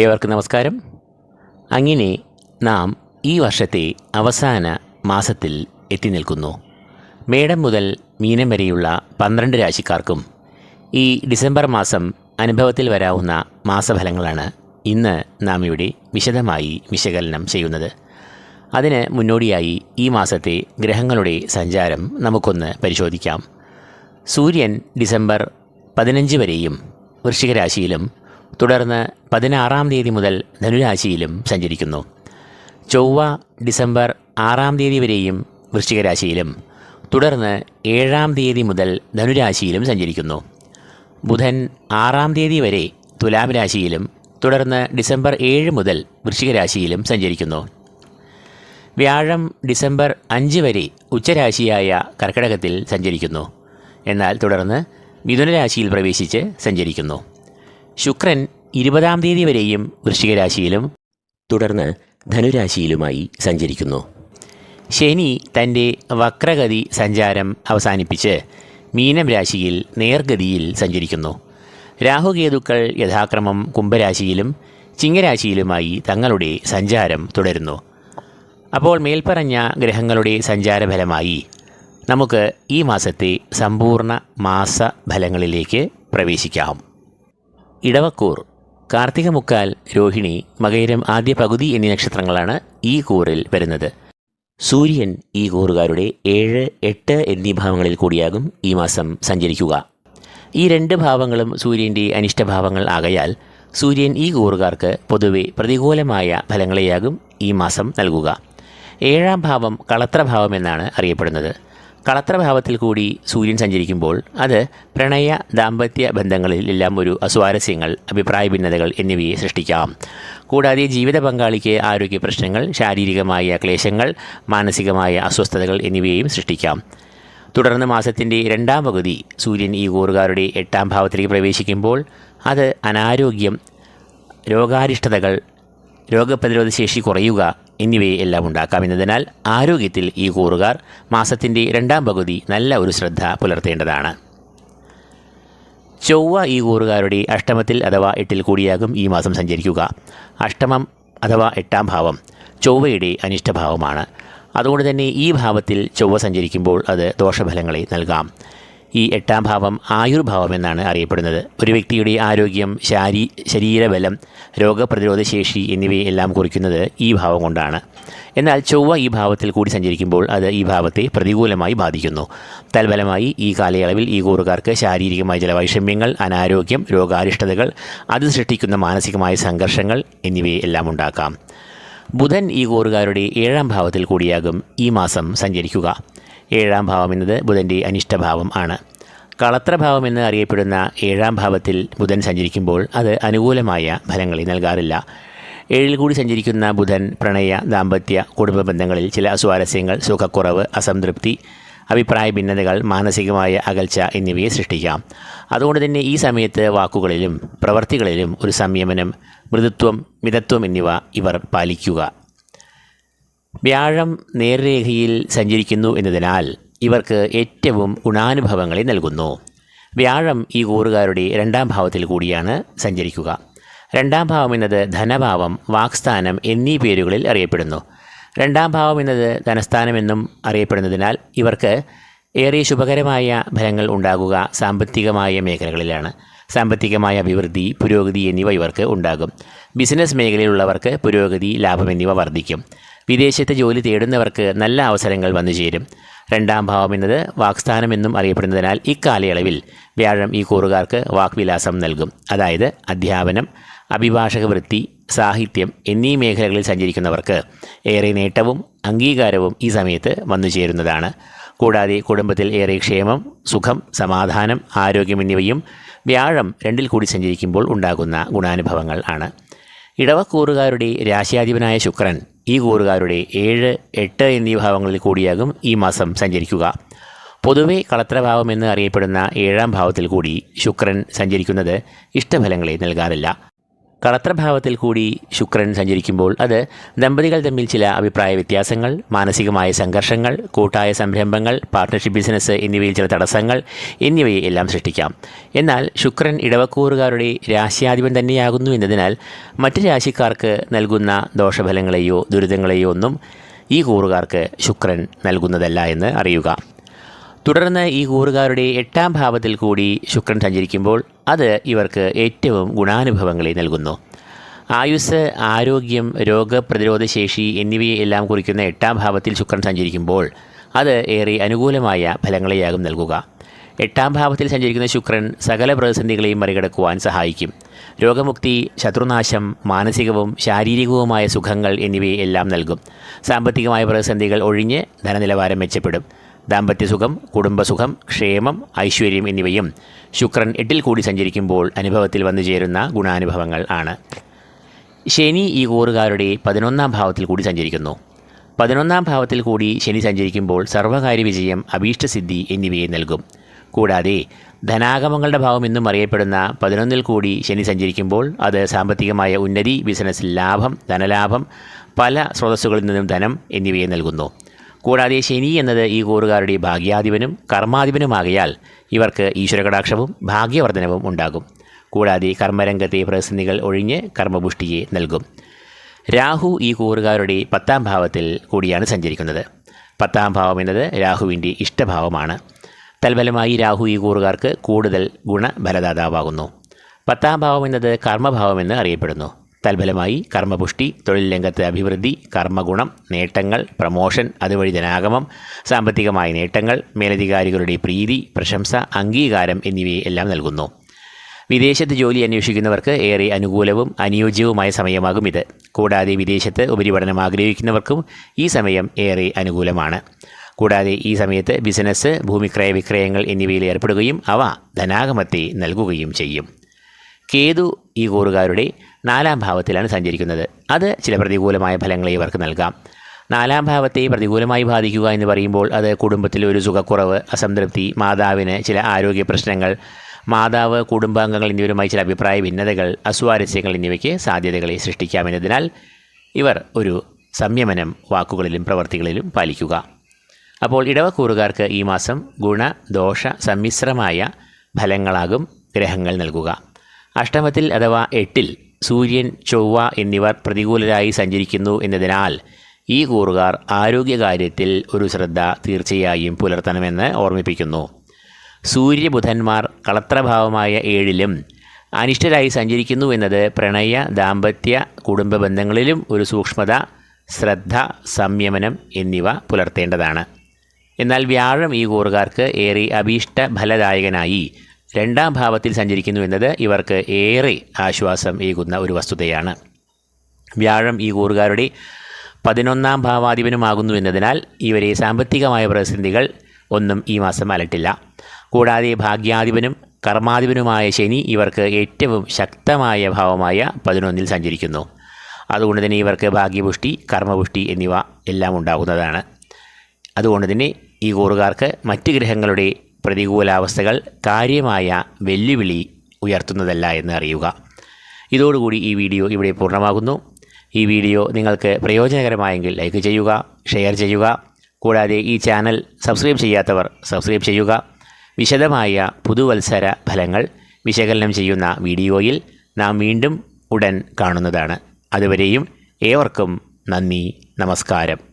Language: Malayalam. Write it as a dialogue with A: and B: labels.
A: ഏവർക്കും നമസ്കാരം. അങ്ങനെ നാം ഈ വർഷത്തെ അവസാന മാസത്തിൽ എത്തി നിൽക്കുന്നു. മേടം മുതൽ മീനം വരെയുള്ള പന്ത്രണ്ട് രാശിക്കാർക്കും ഈ ഡിസംബർ മാസം അനുഭവത്തിൽ വരാവുന്ന മാസഫലങ്ങളാണ് ഇന്ന് നാം ഇവിടെ വിശദമായി വിശകലനം ചെയ്യുന്നത്. അതിന് മുന്നോടിയായി ഈ മാസത്തെ ഗ്രഹങ്ങളുടെ സഞ്ചാരം നമുക്കൊന്ന് പരിശോധിക്കാം. സൂര്യൻ ഡിസംബർ പതിനഞ്ച് വരെയും വൃശ്ചിക രാശിയിലും തുടർന്ന് പതിനാറാം തീയതി മുതൽ ധനുരാശിയിലും സഞ്ചരിക്കുന്നു. ചൊവ്വ ഡിസംബർ ആറാം തീയതി വരെയും വൃശ്ചികരാശിയിലും. തുടർന്ന് ഏഴാം തീയതി മുതൽ ധനുരാശിയിലും സഞ്ചരിക്കുന്നു. ബുധൻ ആറാം തീയതി വരെ തുലാം രാശിയിലും തുടർന്ന് ഡിസംബർ ഏഴ് മുതൽ വൃശ്ചികരാശിയിലും സഞ്ചരിക്കുന്നു. വ്യാഴം ഡിസംബർ അഞ്ച് വരെ ഉച്ചരാശിയായ കർക്കിടകത്തിൽ സഞ്ചരിക്കുന്നു. എന്നാൽ തുടർന്ന് മിഥുനരാശിയിൽ പ്രവേശിച്ച് സഞ്ചരിക്കുന്നു. ശുക്രൻ ഇരുപതാം തീയതി വരെയും വൃശ്ചികരാശിയിലും തുടർന്ന് ധനുരാശിയിലുമായി സഞ്ചരിക്കുന്നു. ശനി തന്റെ വക്രഗതി സഞ്ചാരം അവസാനിപ്പിച്ച് മീനം രാശിയിൽ നേർഗതിയിൽ സഞ്ചരിക്കുന്നു. രാഹുകേതുക്കൾ യഥാക്രമം കുംഭരാശിയിലും ചിങ്ങരാശിയിലുമായി തങ്ങളുടെ സഞ്ചാരം തുടരുന്നു. അപ്പോൾ മേൽപ്പറഞ്ഞ ഗ്രഹങ്ങളുടെ സഞ്ചാരഫലമായി നമുക്ക് ഈ മാസത്തെ സമ്പൂർണ മാസഫലങ്ങളിലേക്ക് പ്രവേശിക്കാം. ഇടവക്കൂർ കാർത്തിക മുക്കാൽ രോഹിണി മകയിരം ആദ്യ പകുതി എന്നീ നക്ഷത്രങ്ങളാണ് ഈ കൂറിൽ വരുന്നത്. സൂര്യൻ ഈ കൂറുകാരുടെ ഏഴ് എട്ട് എന്നീ ഭാവങ്ങളിൽ കൂടിയാകും ഈ മാസം സഞ്ചരിക്കുക. ഈ രണ്ട് ഭാവങ്ങളും സൂര്യന്റെ അനിഷ്ടഭാവങ്ങൾ ആകയാൽ സൂര്യൻ ഈ കൂറുകാർക്ക് പൊതുവെ പ്രതികൂലമായ ഫലങ്ങളെയാകും ഈ മാസം നൽകുക. ഏഴാം ഭാവം കളത്രഭാവം എന്നാണ് അറിയപ്പെടുന്നത്. കളത്രഭാവത്തിൽ കൂടി സൂര്യൻ സഞ്ചരിക്കുമ്പോൾ അത് പ്രണയ ദാമ്പത്യ ബന്ധങ്ങളിൽ എല്ലാം ഒരു അസ്വാരസ്യങ്ങൾ അഭിപ്രായ ഭിന്നതകൾ എന്നിവയെ സൃഷ്ടിക്കാം. കൂടാതെ ജീവിത പങ്കാളിക്ക് ആരോഗ്യ പ്രശ്നങ്ങൾ ശാരീരികമായ ക്ലേശങ്ങൾ മാനസികമായ അസ്വസ്ഥതകൾ എന്നിവയെയും സൃഷ്ടിക്കാം. തുടർന്ന് മാസത്തിന്റെ രണ്ടാം പകുതി സൂര്യൻ ഈ കൂറുകാരുടെ എട്ടാം ഭാവത്തിലേക്ക് പ്രവേശിക്കുമ്പോൾ അത് അനാരോഗ്യം രോഗാരിഷ്ടതകൾ രോഗപ്രതിരോധ ശേഷി കുറയുക എന്നിവയെ എല്ലാം ഉണ്ടാക്കാമെന്നതിനാൽ ആരോഗ്യത്തിൽ ഈ കൂറുകാർ മാസത്തിന്റെ രണ്ടാം പകുതി നല്ല ഒരു ശ്രദ്ധ പുലർത്തേണ്ടതാണ്. ചൊവ്വ ഈ കൂറുകാരുടെ അഷ്ടമത്തിൽ അഥവാ എട്ടിൽ കൂടിയാകും ഈ മാസം സഞ്ചരിക്കുക. അഷ്ടമം അഥവാ എട്ടാം ഭാവം ചൊവ്വയുടെ അനിഷ്ടഭാവമാണ്. അതുകൊണ്ട് തന്നെ ഈ ഭാവത്തിൽ ചൊവ്വ സഞ്ചരിക്കുമ്പോൾ അത് ദോഷഫലങ്ങളെ നൽകാം. ഈ എട്ടാം ഭാവം ആയുർഭാവം എന്നാണ് അറിയപ്പെടുന്നത്. ഒരു വ്യക്തിയുടെ ആരോഗ്യം ശാരീ ശരീരബലം രോഗപ്രതിരോധ ശേഷി എന്നിവയെല്ലാം കുറിക്കുന്നത് ഈ ഭാവം കൊണ്ടാണ്. എന്നാൽ ചൊവ്വ ഈ ഭാവത്തിൽ കൂടി സഞ്ചരിക്കുമ്പോൾ അത് ഈ ഭാവത്തെ പ്രതികൂലമായി ബാധിക്കുന്നു. തൽഫലമായി ഈ കാലയളവിൽ ഈ കൂറുകാർക്ക് ശാരീരികമായ ചില വൈഷമ്യങ്ങൾ അനാരോഗ്യം രോഗാരിഷ്ടതകൾ അത് സൃഷ്ടിക്കുന്ന മാനസികമായ സംഘർഷങ്ങൾ എന്നിവയെല്ലാം ഉണ്ടാക്കാം. ബുധൻ ഈ കൂറുകാരുടെ ഏഴാം ഭാവത്തിൽ കൂടിയാകും ഈ മാസം സഞ്ചരിക്കുക. ഏഴാം ഭാവം എന്നത് ബുധന്റെ അനിഷ്ടഭാവം ആണ്. കളത്രഭാവം എന്ന് അറിയപ്പെടുന്ന ഏഴാം ഭാവത്തിൽ ബുധൻ സഞ്ചരിക്കുമ്പോൾ അത് അനുകൂലമായ ഫലങ്ങളെ നൽകാറില്ല. ഏഴിൽ കൂടി സഞ്ചരിക്കുന്ന ബുധൻ പ്രണയ ദാമ്പത്യ കുടുംബ ബന്ധങ്ങളിൽ ചില അസ്വാരസ്യങ്ങൾ സുഖക്കുറവ് അസംതൃപ്തി അഭിപ്രായ ഭിന്നതകൾ മാനസികമായ അകൽച്ച എന്നിവയെ സൃഷ്ടിക്കാം. അതുകൊണ്ട് തന്നെ ഈ സമയത്ത് വാക്കുകളിലും പ്രവർത്തികളിലും ഒരു സംയമനം മൃദുത്വം മിതത്വം എന്നിവ ഇവർ പാലിക്കുക. വ്യാഴം നേർരേഖയിൽ സഞ്ചരിക്കുന്നു എന്നതിനാൽ ഇവർക്ക് ഏറ്റവും ഗുണാനുഭവങ്ങളെ നൽകുന്നു. വ്യാഴം ഈ കൂറുകാരുടെ രണ്ടാം ഭാവത്തിൽ കൂടിയാണ് സഞ്ചരിക്കുക. രണ്ടാം ഭാവം എന്നത് ധനഭാവം വാക്സ്ഥാനം എന്നീ പേരുകളിൽ അറിയപ്പെടുന്നു. രണ്ടാം ഭാവം എന്നത് ധനസ്ഥാനമെന്നും അറിയപ്പെടുന്നതിനാൽ ഇവർക്ക് ഏറെ ശുഭകരമായ ഫലങ്ങൾ ഉണ്ടാകുക സാമ്പത്തികമായ മേഖലകളിലാണ്. സാമ്പത്തികമായ അഭിവൃദ്ധി പുരോഗതി എന്നിവ ഇവർക്ക് ഉണ്ടാകും. ബിസിനസ് മേഖലയിലുള്ളവർക്ക് പുരോഗതി ലാഭം എന്നിവ വർദ്ധിക്കും. വിദേശത്ത് ജോലി തേടുന്നവർക്ക് നല്ല അവസരങ്ങൾ വന്നു ചേരും. രണ്ടാം ഭാവം എന്നത് വാക്സ്ഥാനമെന്നും അറിയപ്പെടുന്നതിനാൽ ഇക്കാലയളവിൽ വ്യാഴം ഈ കൂറുകാർക്ക് വാക്വിലാസം നൽകും. അതായത് അധ്യാപനം അഭിഭാഷക വൃത്തി സാഹിത്യം എന്നീ മേഖലകളിൽ സഞ്ചരിക്കുന്നവർക്ക് ഏറെ നേട്ടവും അംഗീകാരവും ഈ സമയത്ത് വന്നു ചേരുന്നതാണ്. കൂടാതെ കുടുംബത്തിൽ ഏറെ ക്ഷേമം സുഖം സമാധാനം ആരോഗ്യം എന്നിവയും വ്യാഴം രണ്ടിൽ കൂടി സഞ്ചരിക്കുമ്പോൾ ഉണ്ടാകുന്ന ഗുണാനുഭവങ്ങൾ ആണ്. ഇടവക്കൂറുകാരുടെ രാശിയാധിപനായ ശുക്രൻ ഈ കൂറുകാരുടെ ഏഴ് എട്ട് എന്നീ ഭാവങ്ങളിൽ കൂടിയാകും ഈ മാസം സഞ്ചരിക്കുക. പൊതുവെ കളത്രഭാവം എന്ന് അറിയപ്പെടുന്ന ഏഴാം ഭാവത്തിൽ കൂടി ശുക്രൻ സഞ്ചരിക്കുന്നത് ഇഷ്ടഫലങ്ങളെ നൽകാറില്ല. കളത്രഭാവത്തിൽ കൂടി ശുക്രൻ സഞ്ചരിക്കുമ്പോൾ അത് ദമ്പതികൾ തമ്മിൽ ചില അഭിപ്രായ വ്യത്യാസങ്ങൾ മാനസികമായ സംഘർഷങ്ങൾ കൂട്ടായ സംരംഭങ്ങൾ പാർട്ട്ണർഷിപ്പ് ബിസിനസ് എന്നിവയിൽ ചില തടസ്സങ്ങൾ എന്നിവയെ എല്ലാം സൃഷ്ടിക്കാം. എന്നാൽ ശുക്രൻ ഇടവക്കൂറുകാരുടെ രാശിയാധിപൻ തന്നെയാകുന്നു എന്നതിനാൽ മറ്റ് രാശിക്കാർക്ക് നൽകുന്ന ദോഷഫലങ്ങളെയോ ദുരിതങ്ങളെയോ ഒന്നും ഈ കൂറുകാർക്ക് ശുക്രൻ നൽകുന്നതല്ല എന്ന് അറിയുക. തുടർന്ന് ഈ കൂറുകാരുടെ എട്ടാം ഭാവത്തിൽ കൂടി ശുക്രൻ സഞ്ചരിക്കുമ്പോൾ അത് ഇവർക്ക് ഏറ്റവും ഗുണാനുഭവങ്ങളെ നൽകുന്നു. ആയുസ് ആരോഗ്യം രോഗപ്രതിരോധ ശേഷി എന്നിവയെ എല്ലാം കുറിക്കുന്ന എട്ടാം ഭാവത്തിൽ ശുക്രൻ സഞ്ചരിക്കുമ്പോൾ അത് ഏറെ അനുകൂലമായ ഫലങ്ങളെയാകും നൽകുക. എട്ടാം ഭാവത്തിൽ സഞ്ചരിക്കുന്ന ശുക്രൻ സകല പ്രതിസന്ധികളെയും മറികടക്കുവാൻ സഹായിക്കും. രോഗമുക്തി ശത്രുനാശം മാനസികവും ശാരീരികവുമായ സുഖങ്ങൾ എന്നിവയെ എല്ലാം നൽകും. സാമ്പത്തികമായ പ്രതിസന്ധികൾ ഒഴിഞ്ഞ് ധനനിലവാരം മെച്ചപ്പെടും. ദാമ്പത്യസുഖം കുടുംബസുഖം ക്ഷേമം ഐശ്വര്യം എന്നിവയും ശുക്രൻ എട്ടിൽ കൂടി സഞ്ചരിക്കുമ്പോൾ അനുഭവത്തിൽ വന്നു ചേരുന്ന ഗുണാനുഭവങ്ങൾ ആണ്. ശനി ഈ കൂറുകാരുടെ പതിനൊന്നാം ഭാവത്തിൽ കൂടി സഞ്ചരിക്കുന്നു. പതിനൊന്നാം ഭാവത്തിൽ കൂടി ശനി സഞ്ചരിക്കുമ്പോൾ സർവകാര്യ വിജയം അഭീഷ്ടസിദ്ധി എന്നിവയെ നൽകും. കൂടാതെ ധനാഗമങ്ങളുടെ ഭാവം എന്നും അറിയപ്പെടുന്ന പതിനൊന്നിൽ കൂടി ശനി സഞ്ചരിക്കുമ്പോൾ അത് സാമ്പത്തികമായ ഉന്നതി ബിസിനസ്സിൽ ലാഭം ധനലാഭം പല സ്രോതസ്സുകളിൽ നിന്നും ധനം എന്നിവയെ നൽകുന്നു. കൂടാതെ ശനി എന്നത് ഈ കൂറുകാരുടെ ഭാഗ്യാധിപനും കർമാധിപനുമാകയാൽ ഇവർക്ക് ഈശ്വരകടാക്ഷവും ഭാഗ്യവർദ്ധനവും ഉണ്ടാകും. കൂടാതെ കർമ്മരംഗത്തെ പ്രതിസന്ധികൾ ഒഴിഞ്ഞ് കർമ്മപുഷ്ടിയെ നൽകും. രാഹു ഈ കൂറുകാരുടെ പത്താം ഭാവത്തിൽ കൂടിയാണ് സഞ്ചരിക്കുന്നത്. പത്താം ഭാവം എന്നത് രാഹുവിന്റെ ഇഷ്ടഭാവമാണ്. തൽഫലമായി രാഹു ഈ കൂറുകാർക്ക് കൂടുതൽ ഗുണഫലദാതാവാകുന്നു. പത്താം ഭാവം എന്നത് കർമ്മഭാവമെന്ന് അറിയപ്പെടുന്നു. തൽഫലമായി കർമ്മപുഷ്ടി തൊഴിൽ രംഗത്തെ അഭിവൃദ്ധി കർമ്മഗുണം നേട്ടങ്ങൾ പ്രമോഷൻ അതുവഴി ധനാഗമം സാമ്പത്തികമായ നേട്ടങ്ങൾ മേലധികാരികളുടെ പ്രീതി പ്രശംസ അംഗീകാരം എന്നിവയെ എല്ലാം നൽകുന്നു. വിദേശത്ത് ജോലി അന്വേഷിക്കുന്നവർക്ക് ഏറെ അനുകൂലവും അനുയോജ്യവുമായ സമയമാകും ഇത്. കൂടാതെ വിദേശത്ത് ഉപരിപഠനം ആഗ്രഹിക്കുന്നവർക്കും ഈ സമയം ഏറെ അനുകൂലമാണ്. കൂടാതെ ഈ സമയത്ത് ബിസിനസ് ഭൂമിക്രയ വിക്രയങ്ങൾ എന്നിവയിൽ ഏർപ്പെടുകയും അവ ധനാഗമത്തെ നൽകുകയും ചെയ്യും. കേതു ഈ കൂറുകാരുടെ നാലാം ഭാവത്തിലാണ് സഞ്ചരിക്കുന്നത്. അത് ചില പ്രതികൂലമായ ഫലങ്ങളെ ഇവർക്ക് നൽകാം. നാലാം ഭാവത്തെ പ്രതികൂലമായി ബാധിക്കുക എന്ന് പറയുമ്പോൾ അത് കുടുംബത്തിലെ ഒരു സുഖക്കുറവ് അസംതൃപ്തി മാതാവിന് ചില ആരോഗ്യ പ്രശ്നങ്ങൾ മാതാവ് കുടുംബാംഗങ്ങൾ എന്നിവരുമായി ചില അഭിപ്രായ ഭിന്നതകൾ അസ്വാരസ്യങ്ങൾ എന്നിവയ്ക്ക് സാധ്യതകളെ സൃഷ്ടിക്കാമെന്നതിനാൽ ഇവർ ഒരു സംയമനം വാക്കുകളിലും പ്രവർത്തികളിലും പാലിക്കുക. അപ്പോൾ ഇടവക്കൂറുകാർക്ക് ഈ മാസം ഗുണ ദോഷ സമ്മിശ്രമായ ഫലങ്ങളാകും ഗ്രഹങ്ങൾ നൽകുക. അഷ്ടമത്തിൽ അഥവാ എട്ടിൽ സൂര്യൻ ചൊവ്വ എന്നിവർ പ്രതികൂലരായി സഞ്ചരിക്കുന്നു എന്നതിനാൽ ഈ കൂറുകാർ ആരോഗ്യകാര്യത്തിൽ ഒരു ശ്രദ്ധ തീർച്ചയായും പുലർത്തണമെന്ന് ഓർമ്മിപ്പിക്കുന്നു. സൂര്യബുധന്മാർ കളത്രഭാവമായ ഏഴിലും അനിഷ്ടരായി സഞ്ചരിക്കുന്നു എന്നത് പ്രണയ ദാമ്പത്യ കുടുംബ ബന്ധങ്ങളിലും ഒരു സൂക്ഷ്മത ശ്രദ്ധ സംയമനം എന്നിവ പുലർത്തേണ്ടതാണ്. എന്നാൽ വ്യാഴം ഈ കൂറുകാർക്ക് ഏറെ അഭീഷ്ട ഫലദായകനായി രണ്ടാം ഭാവത്തിൽ സഞ്ചരിക്കുന്നു എന്നത് ഇവർക്ക് ഏറെ ആശ്വാസം ഏകുന്ന ഒരു വസ്തുതയാണ്. വ്യാഴം ഈ കൂറുകാരുടെ പതിനൊന്നാം ഭാവാധിപനുമാകുന്നു എന്നതിനാൽ ഇവരെ സാമ്പത്തികമായ പ്രതിസന്ധികൾ ഒന്നും ഈ മാസം അലട്ടില്ല. കൂടാതെ ഭാഗ്യാധിപനും കർമാധിപനുമായ ശനി ഇവർക്ക് ഏറ്റവും ശക്തമായ ഭാവമായ പതിനൊന്നിൽ സഞ്ചരിക്കുന്നു. അതുകൊണ്ട് തന്നെ ഇവർക്ക് ഭാഗ്യപുഷ്ടി കർമ്മപുഷ്ടി എന്നിവ എല്ലാം ഉണ്ടാകുന്നതാണ്. അതുകൊണ്ട് തന്നെ ഈ കൂറുകാർക്ക് മറ്റ് ഗ്രഹങ്ങളുടെ പ്രതികൂലാവസ്ഥകൾ കാര്യമായ വെല്ലുവിളി ഉയർത്തുന്നതല്ല എന്ന് അറിയുക. ഇതോടുകൂടി ഈ വീഡിയോ ഇവിടെ പൂർണമാകുന്നു. ഈ വീഡിയോ നിങ്ങൾക്ക് പ്രയോജനകരമായെങ്കിൽ ലൈക്ക് ചെയ്യുക ഷെയർ ചെയ്യുക. കൂടാതെ ഈ ചാനൽ സബ്സ്ക്രൈബ് ചെയ്യാത്തവർ സബ്സ്ക്രൈബ് ചെയ്യുക. വിശദമായ പുതുവത്സര ഫലങ്ങൾ വിശകലനം ചെയ്യുന്ന വീഡിയോയിൽ നാം വീണ്ടും ഉടൻ കാണുന്നതാണ്. അതുവരെയും ഏവർക്കും നന്ദി നമസ്കാരം.